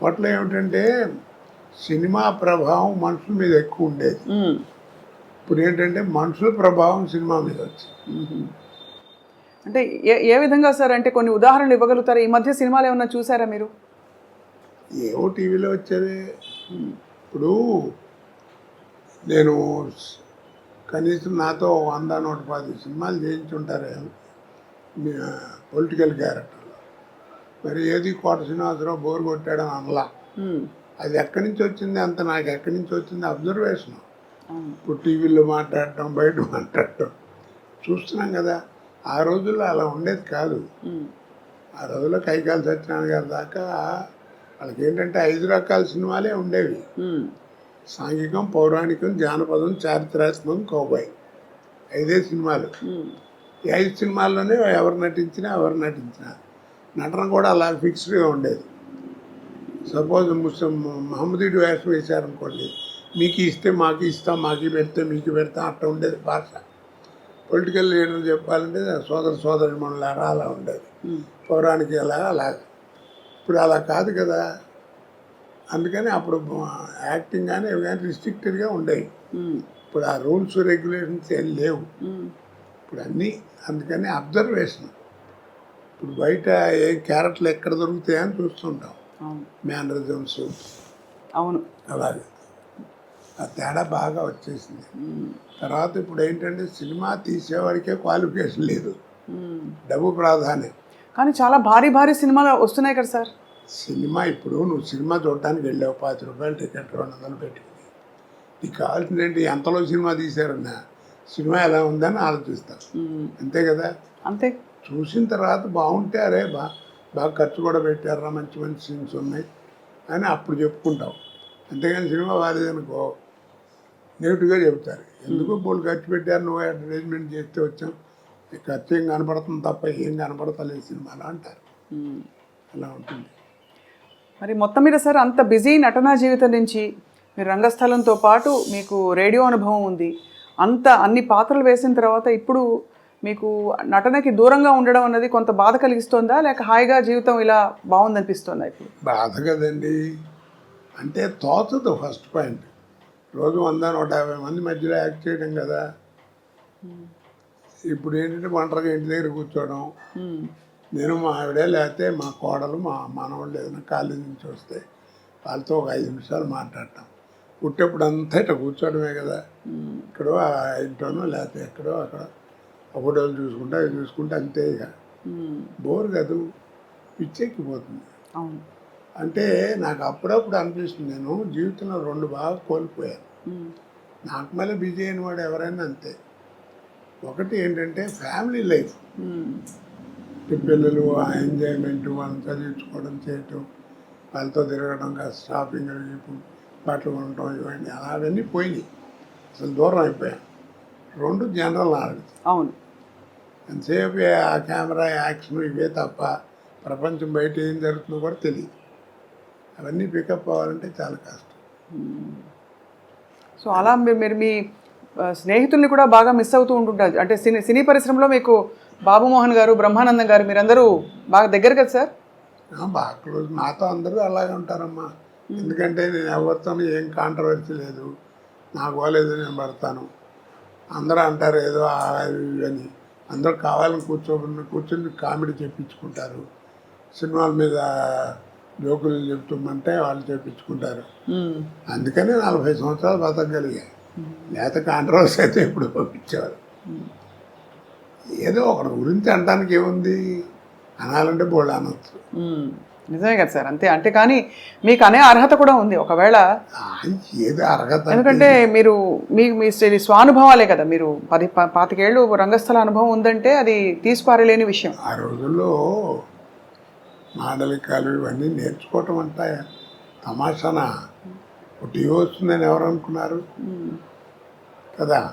అప్పట్లో ఏమిటంటే సినిమా ప్రభావం మనుషుల మీద ఎక్కువ ఉండేది. ఇప్పుడు ఏంటంటే మనుషుల ప్రభావం సినిమా మీద వచ్చింది. అంటే ఏ ఏ విధంగా సార్ అంటే కొన్ని ఉదాహరణలు ఇవ్వగలుగుతారా? ఈ మధ్య సినిమాలు ఏమన్నా చూసారా మీరు? ఏవో టీవీలో వచ్చేవి. ఇప్పుడు నేను కనీసం నాతో వంద నూట పది సినిమాలు చేయించుంటారే. పొలిటికల్ క్యారెక్టర్లో మరి ఏది కోట శ్రీనివాసరావు బోర్ కొట్టాడని అనలా. అది ఎక్కడి నుంచి వచ్చింది అంత నాకు ఎక్కడి నుంచి వచ్చింది అబ్జర్వేషన్ ఇప్పుడు టీవీలో మాట్లాడటం బయట మాట్లాడటం చూస్తున్నాం కదా ఆ రోజుల్లో అలా ఉండేది కాదు. ఆ రోజుల్లో కైకాల సత్యనారాయణ గారి దాకా వాళ్ళకి ఏంటంటే ఐదు రకాల సినిమాలే ఉండేవి. సాంఘికం పౌరాణికం జానపదం చారిత్రాత్మకం కౌబాయ్ ఐదే సినిమాలు. ఈ ఐదు సినిమాల్లోనే ఎవరు నటించినా ఎవరు నటించినా నటన కూడా అలా ఫిక్స్డ్గా ఉండేది. సపోజ్ ముస్లిం మహమ్మదీడు వేషం వేశారనుకోండి మీకు ఇస్తే మాకు ఇస్తాం మాకు పెడితే మీకు పెడతాం అట్లా ఉండేది భాష. పొలిటికల్ లీడర్ చెప్పాలంటే సోదర సోదరి మనలారా అలా ఉండేది. పౌరాణిక అలా అలాగే ఇప్పుడు అలా కాదు కదా. అందుకని అప్పుడు యాక్టింగ్ కానీ ఇవి కానీ రిస్ట్రిక్టెడ్గా ఉండేవి. ఇప్పుడు ఆ రూల్స్ రెగ్యులేషన్స్ ఏం లేవు. ఇప్పుడు అన్నీ అందుకని అబ్జర్వేషన్ ఇప్పుడు బయట ఏ క్యారెక్టర్లు ఎక్కడ దొరుకుతాయని చూస్తుంటాం. మేనరిజమ్స్ అవును. అలాగే. ఆ తేడా బాగా వచ్చేసింది. తర్వాత ఇప్పుడు ఏంటంటే సినిమా తీసేవాడికే క్వాలిఫికేషన్ లేదు. డబ్బు ప్రాధాన్యం. కానీ చాలా భారీ భారీ సినిమాలు వస్తున్నాయి కదా సార్. సినిమా ఇప్పుడు నువ్వు సినిమా చూడటానికి వెళ్ళావు పాతి రూపాయలు టికెట్ రెండు వందలు పెట్టుకుని నీకు కావాల్సింది ఏంటి? ఎంతలో సినిమా తీశారన్నా? సినిమా ఎలా ఉందని ఆలోచిస్తావు మ్మ్. అంతే కదా? అంతే. చూసిన తర్వాత బాగుంటే అరే బా బాగా ఖర్చు కూడా పెట్టారా మంచి మంచి సీన్స్ ఉన్నాయి అని అప్పుడు చెప్పుకుంటావు అంతేగాని సినిమా బాగాలేదనుకో నెగిటివ్గా చెబుతారు. ఎందుకు బోళ్ళు ఖర్చు పెట్టారు నువ్వు అడ్వర్టైజ్మెంట్ చేస్తే వచ్చాం. ఖర్చు ఏం కనపడుతుంది తప్ప ఏం కనపడతలేదు సినిమాలో అంటారు. అలా ఉంటుంది. మరి మొత్తం మీద సార్ అంత బిజీ నటనా జీవితం నుంచి మీరు రంగస్థలంతో పాటు మీకు రేడియో అనుభవం ఉంది. అంత అన్ని పాత్రలు వేసిన తర్వాత ఇప్పుడు మీకు నటనకి దూరంగా ఉండడం అన్నది కొంత బాధ కలిగిస్తోందా? లేక హాయిగా జీవితం ఇలా బాగుందనిపిస్తుందా ఇప్పుడు? బాధ కదండి. అంటే తోచదు ఫస్ట్ పాయింట్. రోజు వంద నూట యాభై మంది మధ్యలో యాక్ట్ చేయడం కదా. ఇప్పుడు ఏంటంటే ఒంటరిగా ఇంటి దగ్గర కూర్చోవడం. నేను మా ఆవిడే లేకపోతే మా కోడలు మా మనవాళ్ళు ఏదైనా కాలేజీ నుంచి వస్తే వాళ్ళతో ఒక ఐదు నిమిషాలు మాట్లాడటం పుట్టేప్పుడు అంతా ఇట్లా కూర్చోవడమే కదా. ఇక్కడో ఆ ఇంట్లోనో లేకపోతే ఎక్కడో అక్కడ ఫోటోలు చూసుకుంటా అవి చూసుకుంటే అంతే ఇక. బోర్ కాదు పిచ్చెక్కిపోతుంది. అవును. అంటే నాకు అప్పుడప్పుడు అనిపిస్తుంది నేను జీవితంలో రెండు బాగా కోల్పోయాను. నాకు మళ్ళీ బిజీ అయిన వాడు ఎవరైనా అంతే. ఒకటి ఏంటంటే ఫ్యామిలీ లైఫ్. పిల్లలు ఆ ఎంజాయ్మెంట్ వాళ్ళని చదివించుకోవడం చేయటం వాళ్ళతో తిరగడం షాపింగ్ బట్టలు కొనటం ఇవన్నీ అలాగన్నీ పోయినాయి. అసలు దూరం అయిపోయాను. రెండు జనరల్ నాలెడ్జ్ అవును. ఎంతసేపు ఆ కెమెరా యాక్షన్ ఇవే తప్ప ప్రపంచం బయట ఏం జరుగుతుందో కూడా తెలియదు అవన్నీ పికప్ అవ్వాలంటే చాలా కష్టం. సో అలా మీరు మీ స్నేహితుల్ని కూడా బాగా మిస్ అవుతూ ఉంటుంటారు. అంటే సినీ సినీ పరిశ్రమలో మీకు బాబు మోహన్ గారు బ్రహ్మానందం గారు మీరందరూ బాగా దగ్గర కదా సార్? బాగా క్లోజ్ నాతో అందరూ అలాగే ఉంటారమ్మా. ఎందుకంటే నేను ఎవరితో ఏం కాంట్రవర్సీ లేదు. నాకు పోలేదు నేను పడతాను. అందరూ అంటారు ఏదో అని. అందరూ కావాలని కూర్చోబడి కూర్చొని కామెడీ చెప్పించుకుంటారు సినిమాల మీద జోకులు చెప్తామంటే వాళ్ళు చెప్పించుకుంటారు మ్మ్. అందుకనే నలభై సంవత్సరాలు బతకగలిగా లేకపోతే కాంట్రవర్సీ అయితే ఇప్పుడు పంపించేవారు. ఏదో ఒకటి గురించి అనడానికి ఏముంది? అనాలంటే బోళ్ళు అనొచ్చు. నిజమే కదా సార్ అంతే. అంటే కానీ మీకు అనే అర్హత కూడా ఉంది. ఒకవేళ ఏది అర్హత ఎందుకంటే మీరు మీ మీ స్వ- స్వానుభవాలే కదా. మీరు పది పాతికేళ్ళు రంగస్థల అనుభవం ఉందంటే అది తీసిపారలేని విషయం. ఆ రోజుల్లో మాడలికాలు ఇవన్నీ నేర్చుకోవటం అంటే తమాషానా. టీవీ వస్తుందని ఎవరు అనుకున్నారు. కదా.